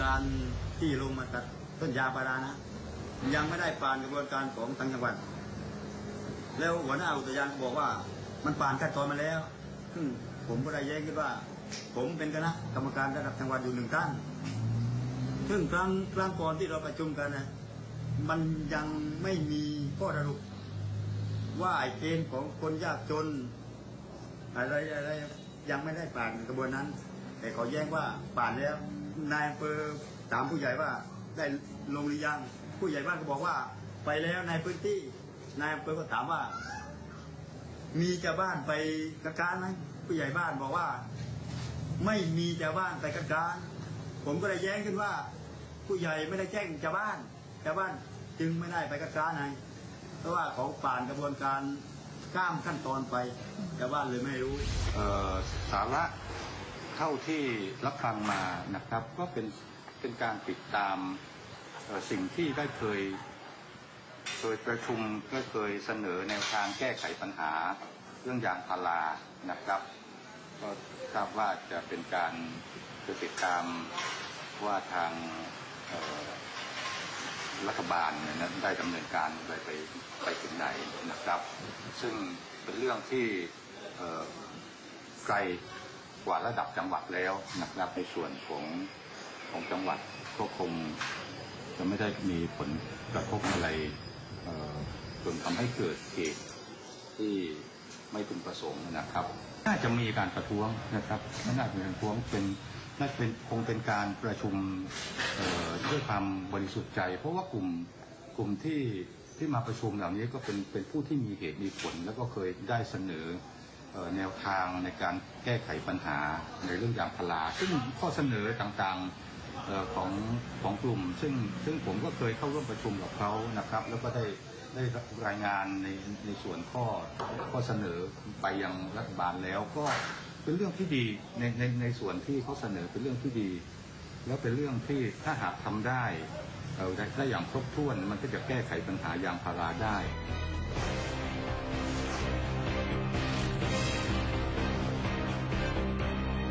การที่ลงมาตัดต้นยางพารานะ ยังไม่ได้ผ่านกระบวนการของทางจังหวัด แล้วหัวหน้าอุทยานบอกว่า มันผ่านขั้นตอนมาแล้วผมก็ได้แย้งขึ้นว่า ผมเป็นคณะกรรมการระดับจังหวัดอยู่หนึ่งท่านซึ่งครั้งครั้งก่อนที่เราประชุมกันนะมันยังไม่มีข้อสรุปว่าไอ้เกณฑ์ของคนยากจน อะไรอะไรยังไม่ได้ผ่านกระบวนนั้น แต่เขาแย้งว่าผ่านแล้ว นายอำเภอถามผู้ใหญ่ว่าได้ลงหรือยัง ผู้ใหญ่บ้านก็บอกว่า ไปแล้วในพื้นที่นายอำเภอก็ถามว่า มีชาวบ้านไปกระการไหมผู้ใหญ่บ้านบอกว่า ไม่มีชาวบ้านไปกระการ ผมก็เลยแย้งขึ้นว่า ผู้ใหญ่ไม่ได้แจ้งชาวบ้านชาวบ้านจึงไม่ได้ไปกระการไหนเพราะว่าเขาผ่านกระบวนการข้ามขั้นตอนไปชาวบ้านเลยไม่รู้เออสาระ เท่าที่รับฟังมานะครับก็เป็นเป็นการติดตามสิ่งที่ได้เคยเคยประชุมก็เคยเสนอแนวทางแก้ไขปัญหาเรื่องยางพารานะครับ ก็ทราบว่าจะเป็นการจะติดตามว่าทางรัฐบาลนี่ยนได้ดำเนินการไปไปไปถึงไหนนะครับ ซึ่งเป็นเรื่องที่ไกล กว่าระดับจังหวัดแล้วนะครับในส่วนของของจังหวัดก็คงจะไม่ได้มีผลกระทบอะไรจนทำให้เกิดเหตุที่ไม่พึงประสงค์นะครับ น่าจะมีการประท้วงนะครับน่าจะมีการประท้วงเป็นน่าจะเป็นคงเป็นการประชุมด้วยความบริสุทธิ์ใจ เพราะว่ากลุ่มกลุ่มที่ที่มาประชุมเหล่านี้ก็เป็นเป็นผู้ที่มีเหตุมีผล แล้วก็เคยได้เสนอ แนวทางในการแก้ไขปัญหาในเรื่องยางพารา ซึ่งข้อเสนอต่างๆของของกลุ่ม ซึ่งซึ่งผมก็เคยเข้าร่วมประชุมกับเขานะครับ แล้วก็ได้ได้รายงานในในส่วนข้อข้อเสนอไปยังรัฐบาลแล้วก็เป็นเรื่องที่ดีในในในส่วนที่เขาเสนอเป็นเรื่องที่ดี แล้วเป็นเรื่องที่ถ้าหากทำได้เอ่อได้ได้อย่างครบถ้วนมันก็จะแก้ไขปัญหายางพาราได้